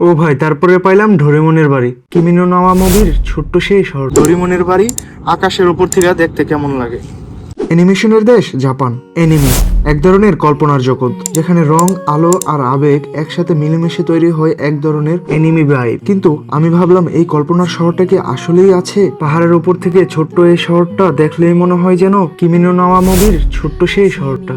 ও ভাই তারপরে পাইলাম ডোরেমনের বাড়ি। কিমিনো নাওয়া মুভির ছোট্ট সেই শহর। ডোরেমনের বাড়ি আকাশের উপর থেকে দেখতে কেমন লাগে? অ্যানিমেশনের দেশ জাপান। অ্যানিমে এক ধরনের কল্পনার জগৎ যেখানে রং আলো আর আবেগ একসাথে মিলেমিশে তৈরি হয় এক ধরনের অ্যানিমি ভাইব কিন্তু আমি ভাবলাম এই কল্পনার শহরটা কি আসলেই আছে? পাহাড়ের উপর থেকে ছোট্ট এই শহরটা দেখলেই মনে হয় যেন কিমিনো নাওয়া মুভির ছোট্ট সেই শহরটা।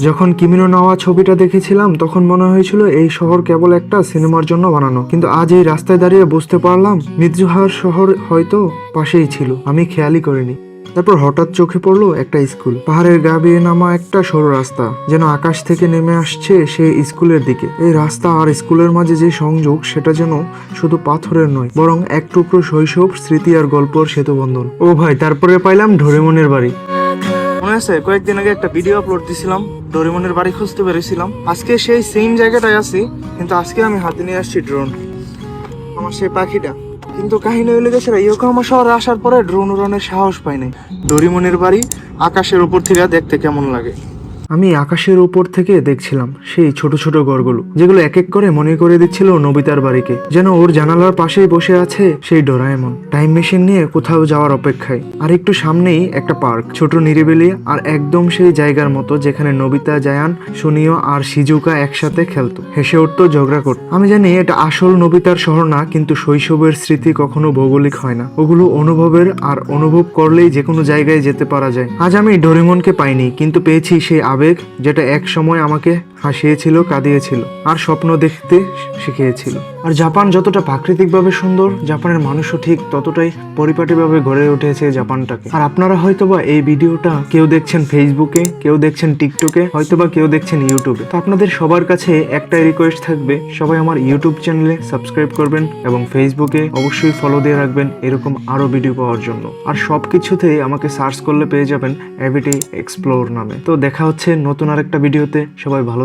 যখন কিমিনো নাওয়া ছবিটা দেখেছিলাম, তখন মনে হয়েছিল এই শহর কেবল একটা সিনেমার জন্য বানানো। কিন্তু আজ এই রাস্তায় দাঁড়িয়ে বুঝতে পারলাম, মির্জুহার শহর হয়তো পাশেই ছিল। আমি খেয়ালই করিনি। তারপর হঠাৎ চোখে পড়ল একটা স্কুল। পাহাড়ের গা বেয়ে নামা একটা সরু রাস্তা, যেন আকাশ থেকে নেমে আসছে সেই স্কুলের দিকে। এই রাস্তা আর স্কুলের মাঝে যে সংযোগ, সেটা যেন শুধু পাথরের নয়, বরং এক টুকরো শৈশব, স্মৃতি আর গল্পর সেতু বন্ধন ও ভাই, তারপরে পাইলাম ডোরেমনের বাড়ি। আছে, কয়েকদিন আগে একটা ভিডিও আপলোড দিছিলাম, ডোরিমনের বাড়ি খুঁজতে পেরেছিলাম আজকে সেই সেম জায়গাটায় আছি, কিন্তু আজকে আমি হাতে নিয়ে আসছি ড্রোন আমার সেই পাখিটা। কিন্তু কাহিনী হইলে গেছে ইয়োকোহামা শহরে আসার পরে ড্রোন উড়ানোর সাহস পাই নাই। ডোরিমনের বাড়ি আকাশের উপর থেকে দেখতে কেমন লাগে। আমি আকাশের উপর থেকে দেখছিলাম সেই ছোট ছোট ঘরগুলো যেগুলো এক এক করে মনে করে দিচ্ছিল নবিতার বাড়িকে, যেন ওর জানালার পাশেই বসে আছে সেই ডোরাএমন টাইম মেশিন নিয়ে কোথাও যাওয়ার অপেক্ষায়। আর একটু সামনেই একটা পার্ক, ছোট নিরিবিলি আর একদম সেই জায়গার মতো যেখানে নবিতা, জায়ান, সুনিও আর সিজুকা একসাথে খেলতো। হেসে উঠতো, ঝগড়া করত। আমি জানি এটা আসল নবিতার শহর না, কিন্তু শৈশবের স্মৃতি কখনো ভৌগোলিক হয় না। ওগুলো অনুভবের আর অনুভব করলেই যে কোনো জায়গায় যেতে পারা যায়। আজ আমি ডোরেমনকে পাইনি, কিন্তু পেয়েছি সেই আবেগ যেটা এক সময় আমাকে হাসিয়েছিল, কাঁদিয়েছিল, আর স্বপ্ন দেখতে শিখিয়েছিল। আর জাপান যতটা প্রাকৃতিকভাবে সুন্দর, জাপানের মানুষও ঠিক ততটাই পরিপাটিভাবে গড়ে উঠেছে জাপানটাকে। আর আপনারা হয়তোবা এই ভিডিওটা কেউ দেখছেন ফেসবুকে কেউ দেখছেন টিকটকে হয়তোবা কেউ দেখছেন ইউটিউবে তো আপনাদের সবার কাছে একটাই রিকোয়েস্ট থাকবে, সবাই আমার ইউটিউব চ্যানেলে সাবস্ক্রাইব করবেন এবং ফেসবুকে অবশ্যই ফলো দিয়ে রাখবেন এরকম আরও ভিডিও পাওয়ার জন্য। আর সব কিছুতেই আমাকে সার্চ করলে পেয়ে যাবেন এভিডে এক্সপ্লোর নামে। তো দেখা হচ্ছে নতুন আরেকটা ভিডিওতে সবাই ভালো